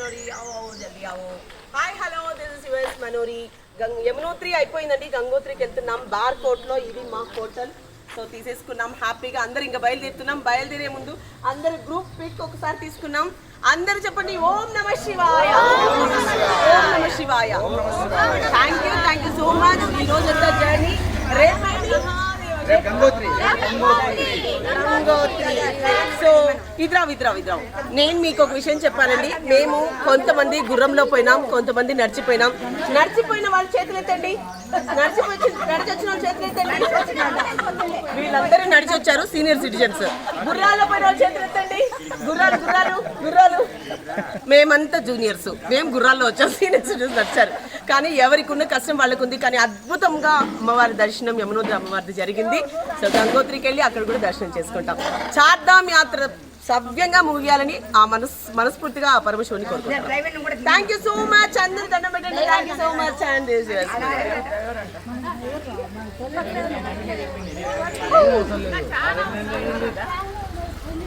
Manori hi hello this is us Manori. Ganga Yamunotri అయిపోయిందండి గంగోత్రికి వెళ్తున్నాం. బార్ కోట్లో ఇది మా హోటల్. సో తీసేసుకున్నాం హ్యాపీగా అందరు ఇంకా బయలుదేరుతున్నాం. బయలుదేరే ముందు అందరు గ్రూప్ పిక్ ఒకసారి తీసుకున్నాం. అందరు చెప్పండి ఓం నమ శివాయ. ఓం నమ శివాయ. Thank you thank you so much ఈ రోజు జర్నీ రేపు సో ఇద్రావ్ ఇద్రావ్ ఇద్రావ్. నేను మీకు ఒక విషయం చెప్పానండి మేము కొంతమంది గుర్రంలో పోయినాం కొంతమంది నడిచిపోయినాం. నడిచిపోయిన వాళ్ళ చేతులు ఎత్తండి. నడిచిపోయి నడిచి వచ్చిన వాళ్ళ చేతులు ఎత్తండి. వీళ్ళందరూ నడిచి వచ్చారు సీనియర్ సిటిజన్స్. గుర్రాల్లో పోయిన వాళ్ళ చేతులు ఎత్తండి. గుర్రాలు గుర్రాలు. మేమంతా జూనియర్స్. మేము గుర్రాల్లో వచ్చాం సీనియర్ సిటిజన్స్ వచ్చారు కానీ ఎవరికి ఉన్న కష్టం వాళ్ళకు ఉంది కానీ అద్భుతంగా అమ్మవారి దర్శనం యమునోద్రి అమ్మవారిది జరిగింది. సో గంగోత్రికి వెళ్ళి అక్కడ కూడా దర్శనం చేసుకుంటాం. చార్ధామ్ యాత్ర సవ్యంగా ముగియాలని ఆ మనస్ మనస్ఫూర్తిగా ఆ పరమశివుని కోరుకుంటాం థ్యాంక్ యూ సో మచ్ అందరు దండం పెట్టండి. Thank you so much and